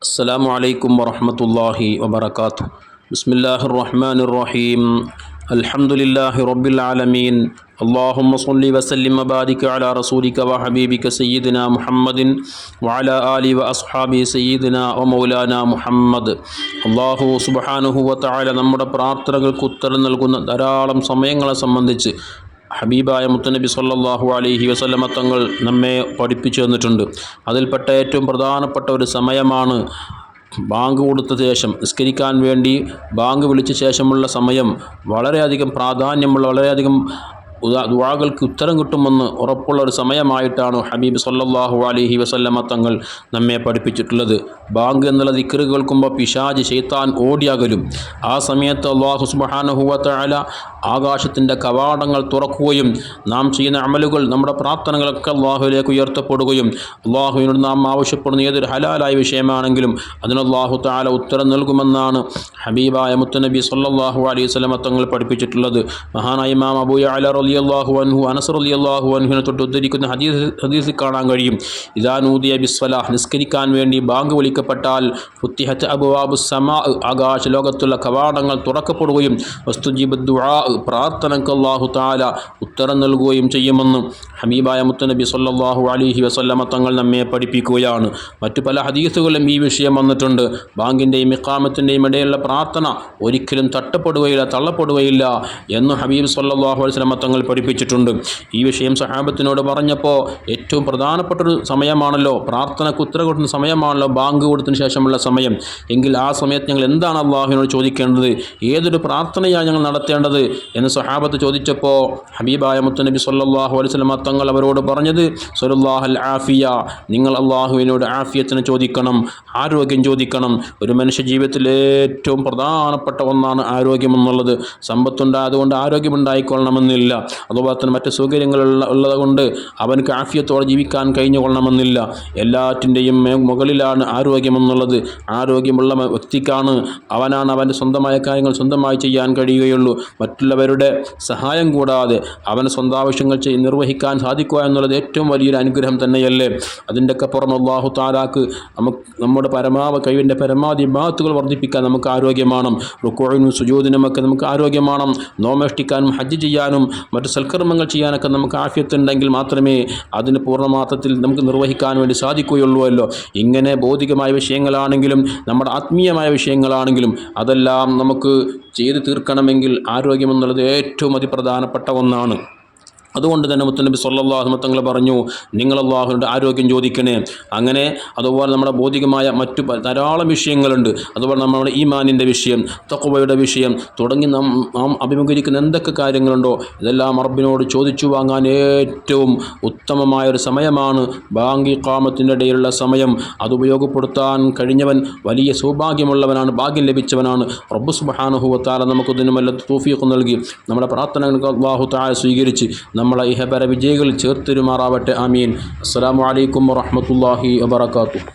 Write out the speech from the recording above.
السلام عليكم ورحمة الله وبركاته بسم الله الرحمن الرحيم الحمد لله رب العالمين اللهم صل وسلم وبارك على رسولك وحبيبك سيدنا محمد وعلى آله وأصحابه سيدنا ومولانا മുഹമ്മദ് അള്ളാഹു സുബഹാനുഹു വതആല നമ്മുടെ പ്രാർത്ഥനകൾക്ക് ഉത്തരം നൽകുന്ന ധാരാളം സമയങ്ങളെ സംബന്ധിച്ച് ഹബീബായ മുത്തനബി സല്ലാഹു അലഹി വസല്ലമ തങ്ങൾ നമ്മെ പഠിപ്പിച്ചു തന്നിട്ടുണ്ട്. അതിൽപ്പെട്ട ഏറ്റവും പ്രധാനപ്പെട്ട ഒരു സമയമാണ് ബാങ്ക് കൊടുത്ത ശേഷം നിസ്കരിക്കാൻ വേണ്ടി ബാങ്ക് വിളിച്ച ശേഷമുള്ള സമയം വളരെയധികം പ്രാധാന്യമുള്ള വളരെയധികം ഉദാ ദുആകൾക്ക് ഉത്തരം കിട്ടുമെന്ന് ഉറപ്പുള്ള ഒരു സമയമായിട്ടാണ് ഹബീബ് സല്ലാഹു അലഹി വസല്ലമ തങ്ങൾ നമ്മെ പഠിപ്പിച്ചിട്ടുള്ളത്. ബാങ്ക് എന്നുള്ള ദിക്റ് കേൾക്കുമ്പോൾ പിശാജ് ശൈത്താൻ ഓടിയകലും. ആ സമയത്ത് അള്ളാഹു സുബ്ഹാനഹു വ തആല ആകാശത്തിന്റെ കവാടങ്ങൾ തുറക്കുകയും നാം ചെയ്യുന്ന അമലുകൾ നമ്മുടെ പ്രാർത്ഥനകളൊക്കെ അള്ളാഹുവിലേക്ക് ഉയർത്തപ്പെടുകയും അള്ളാഹുവിനോട് നാം ആവശ്യപ്പെടുന്ന ഏതൊരു ഹലാലായ വിഷയമാണെങ്കിലും അതിന് അള്ളാഹു താല ഉത്തരം നൽകുമെന്നാണ് ഹബീബായ മുത്തനബി സല്ലാഹു അലൈഹി വസല്ലമ തങ്ങൾ പഠിപ്പിച്ചിട്ടുള്ളത്. മഹാനായ ഇമാം അബൂ യഅല റളിയല്ലാഹു അൻഹു അലി അള്ളാഹു അൻഹുവിനെ തൊട്ട് ഉദ്ധരിക്കുന്ന ഹദീസ് ഹദീസിൽ കാണാൻ കഴിയും. ഇദാ നൂദിയ ബിസ്വലാഹ് നിസ്കരിക്കാൻ വേണ്ടി ബാങ്ക് വിളിക്കപ്പെട്ടാൽ ഫുത്തിഹത്ത് അബുവാബു സമാ ആകാശ ലോകത്തുള്ള കവാടങ്ങൾ തുറക്കപ്പെടുകയും വസ്തുജീബ് ദുആ പ്രാർത്ഥനയ്ക്ക് അള്ളാഹു താല ഉത്തരം നൽകുകയും ചെയ്യുമെന്ന് ഹമീബായ മുത്തനബി സല്ലാഹു അലിഹി വസല്ലമ തങ്ങൾ നമ്മെ പഠിപ്പിക്കുകയാണ്. മറ്റു പല ഹദീസുകളും ഈ വിഷയം വന്നിട്ടുണ്ട്. ബാങ്കിന്റെയും ഇക്കാമത്തിന്റെയും ഇടയിലുള്ള പ്രാർത്ഥന ഒരിക്കലും തട്ടപ്പെടുകയില്ല തള്ളപ്പെടുകയില്ല എന്ന് ഹബീബ് സല്ലാഹു അലൈഹി വസല്ലമ തങ്ങൾ പഠിപ്പിച്ചിട്ടുണ്ട്. ഈ വിഷയം സഹാബത്തിനോട് പറഞ്ഞപ്പോൾ ഏറ്റവും പ്രധാനപ്പെട്ടൊരു സമയമാണല്ലോ പ്രാർത്ഥനക്ക് ഉത്തരം കൊടുക്കുന്ന സമയമാണല്ലോ ബാങ്ക് കൊടുത്തതിന് ശേഷമുള്ള സമയം. എങ്കിൽ ആ സമയത്ത് ഞങ്ങൾ എന്താണ് അള്ളാഹുവിനോട് ചോദിക്കേണ്ടത്? ഏതൊരു പ്രാർത്ഥനയാണ് ഞങ്ങൾ നടത്തേണ്ടത്? എന്ന് സഹാബത്ത് ചോദിച്ചപ്പോൾ ഹബീബായ മുത്തനബി സല്ലാഹു അലൈഹി വസല്ലമ തങ്ങൾ അവരോട് പറഞ്ഞത് സൊല്ലാഹൽ ആഫിയ നിങ്ങൾ അള്ളാഹുവിനോട് ആഫിയത്തിന് ചോദിക്കണം ആരോഗ്യം ചോദിക്കണം. ഒരു മനുഷ്യ ജീവിതത്തിൽ ഏറ്റവും പ്രധാനപ്പെട്ട ഒന്നാണ് ആരോഗ്യം എന്നുള്ളത്. സമ്പത്തുണ്ടായതുകൊണ്ട് ആരോഗ്യമുണ്ടായിക്കൊള്ളണമെന്നില്ല അതുപോലെ തന്നെ മറ്റ് സൗകര്യങ്ങൾ ഉള്ളതുകൊണ്ട് അവനക്ക് ആഫിയത്തോടെ ജീവിക്കാൻ കഴിഞ്ഞുകൊള്ളണമെന്നില്ല. എല്ലാറ്റിന്റെയും മുകളിലാണ് ആരോഗ്യം എന്നുള്ളത്. ആരോഗ്യമുള്ള വ്യക്തിക്കാണ് അവനാണ് അവന്റെ സ്വന്തമായ കാര്യങ്ങൾ സ്വന്തമായി ചെയ്യാൻ കഴിയുകയുള്ളൂ. മറ്റുള്ളവരുടെ സഹായം കൂടാതെ അവന് സ്വന്തം ആവശ്യങ്ങൾ നിർവഹിക്കാൻ സാധിക്കുക എന്നുള്ളത് ഏറ്റവും വലിയൊരു അനുഗ്രഹം തന്നെയല്ലേ? അതിന്റെയൊക്കെ പുറം അള്ളാഹു താലാക്ക് നമുക്ക് നമ്മുടെ പരമാവ കഴിവിന്റെ പരമാവധി ഭാഗത്തുകൾ വർദ്ധിപ്പിക്കാൻ നമുക്ക് ആരോഗ്യമാണ്. റുക്കോഴിനും സുജൂദിനുമൊക്കെ നമുക്ക് ആരോഗ്യമാണ്. നോമേഷ്ടിക്കാനും ഹജ്ജ് ചെയ്യാനും മറ്റ് സൽക്കർമ്മങ്ങൾ ചെയ്യാനൊക്കെ നമുക്ക് ആഫ്യത്തുണ്ടെങ്കിൽ മാത്രമേ അതിന് പൂർണമാത്രത്തിൽ നമുക്ക് നിർവഹിക്കാൻ വേണ്ടി സാധിക്കുകയുള്ളൂവല്ലോ ഇങ്ങനെ ഭൗതികമായ വിഷയങ്ങളാണെങ്കിലും നമ്മുടെ ആത്മീയമായ വിഷയങ്ങളാണെങ്കിലും അതെല്ലാം നമുക്ക് ചെയ്തു തീർക്കണമെങ്കിൽ ആരോഗ്യമെന്നുള്ളത് ഏറ്റവും അതിപ്രധാനപ്പെട്ട ഒന്നാണ്. അതുകൊണ്ട് തന്നെ മുത്തനബി സല്ലാഹു തങ്ങൾ പറഞ്ഞു നിങ്ങൾ അള്ളാഹുവിന്റെ ആരോഗ്യം ചോദിക്കണേ. അങ്ങനെ അതുപോലെ നമ്മുടെ ഭൗതികമായ മറ്റു ധാരാളം വിഷയങ്ങളുണ്ട്. അതുപോലെ നമ്മുടെ ഈമാനിന്റെ വിഷയം തക്കുവയുടെ വിഷയം തുടങ്ങി നാം നാം അഭിമുഖീകരിക്കുന്ന എന്തൊക്കെ കാര്യങ്ങളുണ്ടോ ഇതെല്ലാം അറബിനോട് ചോദിച്ചു വാങ്ങാൻ ഏറ്റവും ഉത്തമമായ ഒരു സമയമാണ്. ബാങ്കി കാമത്തിന്റെ ഇടയിലുള്ള സമയം. അത് ഉപയോഗപ്പെടുത്താൻ കഴിഞ്ഞവൻ വലിയ സൗഭാഗ്യമുള്ളവനാണ് ഭാഗ്യം ലഭിച്ചവനാണ്. റബ്ബു സുബാനുഹുവത്താല വ നമുക്ക് ഇതിനുമെല്ലാം തൗഫീഖ് നൽകി. നമ്മുടെ പ്രാർത്ഥനകൾക്ക് അള്ളാഹു താഴെ സ്വീകരിച്ച് നമ്മളെ ഇഹപര വിജയികളിൽ ചേർത്തിരുമാറാവട്ടെ. ആമീൻ. അസ്സലാമു അലൈക്കും വറഹ്മത്തുള്ളാഹി വബറകാതുഹു.